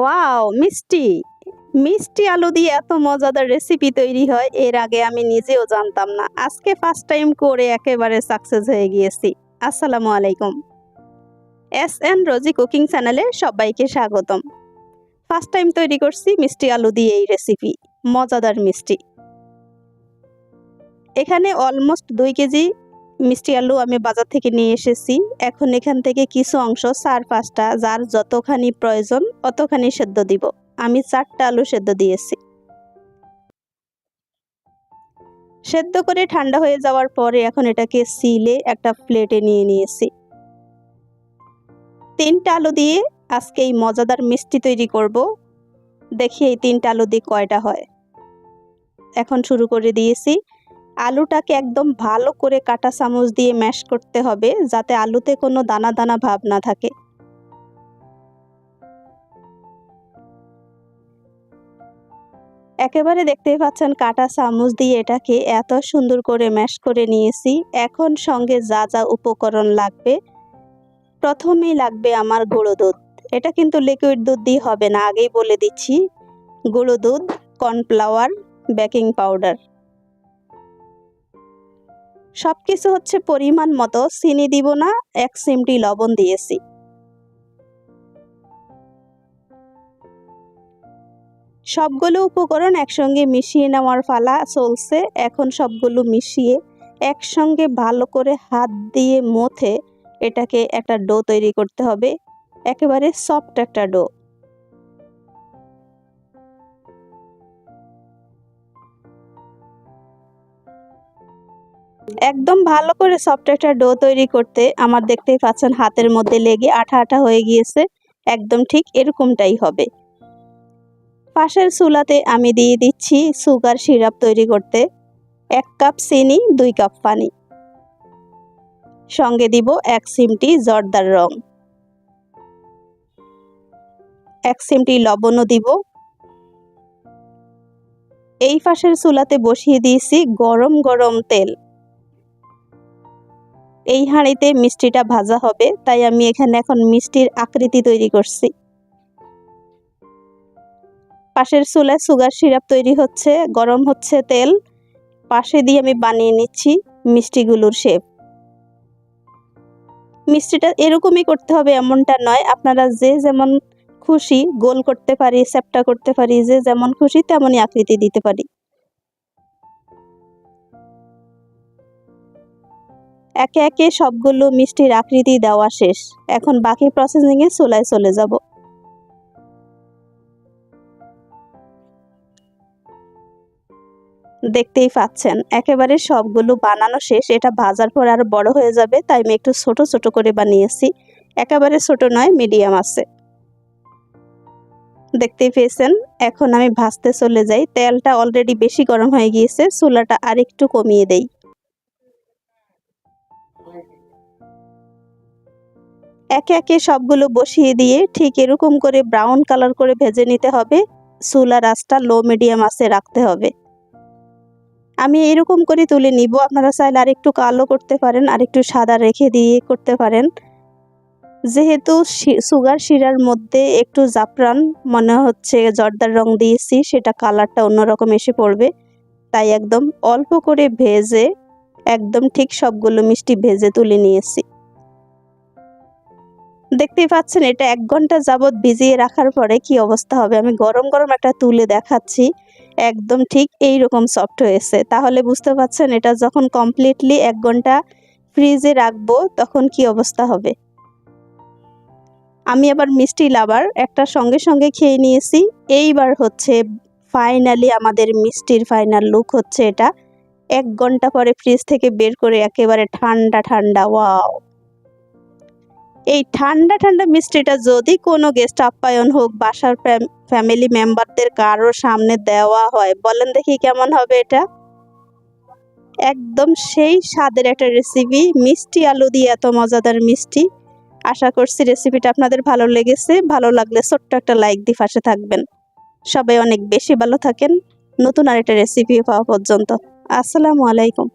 Wow, মিষ্টি। মিষ্টি আলু দিয়ে এত মজাদার রেসিপি তৈরি হয়, এর আগে আমি নিজেও জানতাম না। আজকে ফার্স্ট টাইম করে একেবারে সাকসেস হয়ে গিয়েছি। আসসালামু আলাইকুম। এস এন রোজি কুকিং চ্যানেলে সবাইকে স্বাগতম। ফার্স্ট টাইম তৈরি করছি মিষ্টি আলু দিয়ে এই রেসিপি মজাদার মিষ্টি। এখানে অলমোস্ট দুই কেজি মিষ্টি আলু আমি বাজার থেকে নিয়ে এসেছি। এখন এখান থেকে কিছু অংশ চার পাঁচটা, যার যতখানি প্রয়োজন অতখানি সেদ্ধ দিব। আমি চারটা আলু সেদ্ধ দিয়েছি। সেদ্ধ করে ঠান্ডা হয়ে যাওয়ার পরে এখন এটাকে সিলে একটা প্লেটে নিয়ে নিয়েছি। তিনটা আলু দিয়ে আজকে এই মজাদার মিষ্টি তৈরি করব। দেখি এই তিনটা আলু দিয়ে কয়টা হয়। এখন শুরু করে দিয়েছি। আলুটাকে একদম ভালো করে কাটা চামচ দিয়ে ম্যাশ করতে হবে, যাতে আলুতে কোনো দানা দানা ভাব না থাকে। একেবারে দেখতেই পাচ্ছেন কাটা চামচ দিয়ে এটাকে এত সুন্দর করে ম্যাশ করে নিয়েছি। এখন সঙ্গে যা যা উপকরণ লাগবে, প্রথমেই লাগবে আমার গুঁড়ো দুধ। এটা কিন্তু লিকুইড দুধ দিয়ে হবে না, আগেই বলে দিচ্ছি। গুঁড়ো দুধ কর্নফ্লাওয়ার বেকিং পাউডার সব কিছু হচ্ছে পরিমাণ মতো। চিনি দিব না, এক চিমটি লবণ দিয়েছি। সবগুলো উপকরণ একসঙ্গে মিশিয়ে নেওয়ার ফালা চলছে। এখন সবগুলো মিশিয়ে একসঙ্গে ভালো করে হাত দিয়ে মথে এটাকে একটা ডো তৈরি করতে হবে। একেবারে সফট একটা ডো। একদম ভালো করে সফট একটা ডো তৈরি করতে আমার দেখতেই পাচ্ছেন হাতের মধ্যে লেগে আঠা আঠা হয়ে গিয়েছে। একদম ঠিক এরকমটাই হবে। পাশের চুলাতে আমি দিয়ে দিচ্ছি সুগার সিরাপ তৈরি করতে। এক কাপ চিনি, দুই কাপ পানি। সঙ্গে দিব এক সিমটি জর্দার রং। এক সিমটি লবণও দিব। এই পাশের চুলাতে বসিয়ে দিয়েছি গরম গরম তেল। এই হাঁড়িতে মিষ্টিটা ভাজা হবে, তাই আমি এখানে এখন মিষ্টির আকৃতি তৈরি করছি। পাশের চুলায় সুগার সিরাপ তৈরি হচ্ছে, গরম হচ্ছে তেল। পাশে দিয়ে আমি বানিয়ে নিচ্ছি মিষ্টিগুলোর শেপ মিষ্টিটা এরকমই করতে হবে এমনটা নয়, আপনারা যে যেমন খুশি গোল করতে পারি স্যাপটা করতে পারি, যে যেমন খুশি তেমনই আকৃতি দিতে পারি। একে একে সবগুলো মিষ্টির আকৃতি দেওয়া শেষ। এখন বাকি প্রসেসিংয়ে চুলায় চলে যাব। দেখতেই পাচ্ছেন, একেবারে সবগুলো বানানো শেষ। এটা ভাজার পর আরও বড় হয়ে যাবে, তাই আমি একটু ছোট ছোট করে বানিয়েছি। একেবারে ছোট নয় মিডিয়াম আছে। দেখতেই পেয়েছেন, এখন আমি ভাজতে চলে যাই। তেলটা অলরেডি বেশি গরম হয়ে গিয়েছে, চুলাটা আর একটু কমিয়ে দেই। একে একে সবগুলো বসিয়ে দিয়ে ঠিক এরকম করে ব্রাউন কালার করে ভেজে নিতে হবে। চুলার আঁচটা লো মিডিয়াম আছে রাখতে হবে। আমি এরকম করে তুলে নিব। আপনারা চাইলে আরেকটু কালো করতে পারেন, আরেকটু সাদা রেখে দিয়ে করতে পারেন। যেহেতু সুগার শিরার মধ্যে একটু জাফরান মনে হচ্ছে, জর্দার রং দিয়েছি, সেটা কালারটা অন্যরকম এসে পড়বে। তাই একদম অল্প করে ভেজে একদম ঠিক সবগুলো মিষ্টি ভেজে তুলে নিয়েছি। দেখতেই পাচ্ছেন, এটা এক ঘণ্টা যাবৎ ভিজিয়ে রাখার পরে কি অবস্থা হবে? আমি গরম গরম একটা তুলে দেখাচ্ছি। একদম ঠিক এই রকম সফট হয়েছে। তাহলে বুঝতে পারছেন, এটা যখন কমপ্লিটলি এক ঘণ্টা ফ্রিজে রাখব, তখন কি অবস্থা হবে? আমি আবার মিষ্টি লাভার একটা সঙ্গে সঙ্গে খেয়ে নিয়েছি। এইবার হচ্ছে ফাইনালি আমাদের মিষ্টির ফাইনাল লুক হচ্ছে এটা। এক ঘণ্টা পরে ফ্রিজ থেকে বের করে একেবারে ঠান্ডা ঠান্ডা ওয়াও এই ঠান্ডা ঠান্ডা মিষ্টিটা যদি কোনো গেস্ট আপ্যায়ন হোক, বাসার ফ্যামিলি মেম্বারদের কারোর সামনে দেওয়া হয়, বলেন দেখি কেমন হবে এটা? একদম সেই স্বাদের একটা রেসিপি মিষ্টি আলু দিয়ে এত মজাদার মিষ্টি। আশা করছি রেসিপিটা আপনাদের ভালো লেগেছে। ভালো লাগলে ছোট্ট একটা লাইক দিয়ে পাশে থাকবেন। সবাই অনেক বেশি ভালো থাকেন। নতুন আরেকটা রেসিপি পাওয়া পর্যন্ত। আসসালামু আলাইকুম।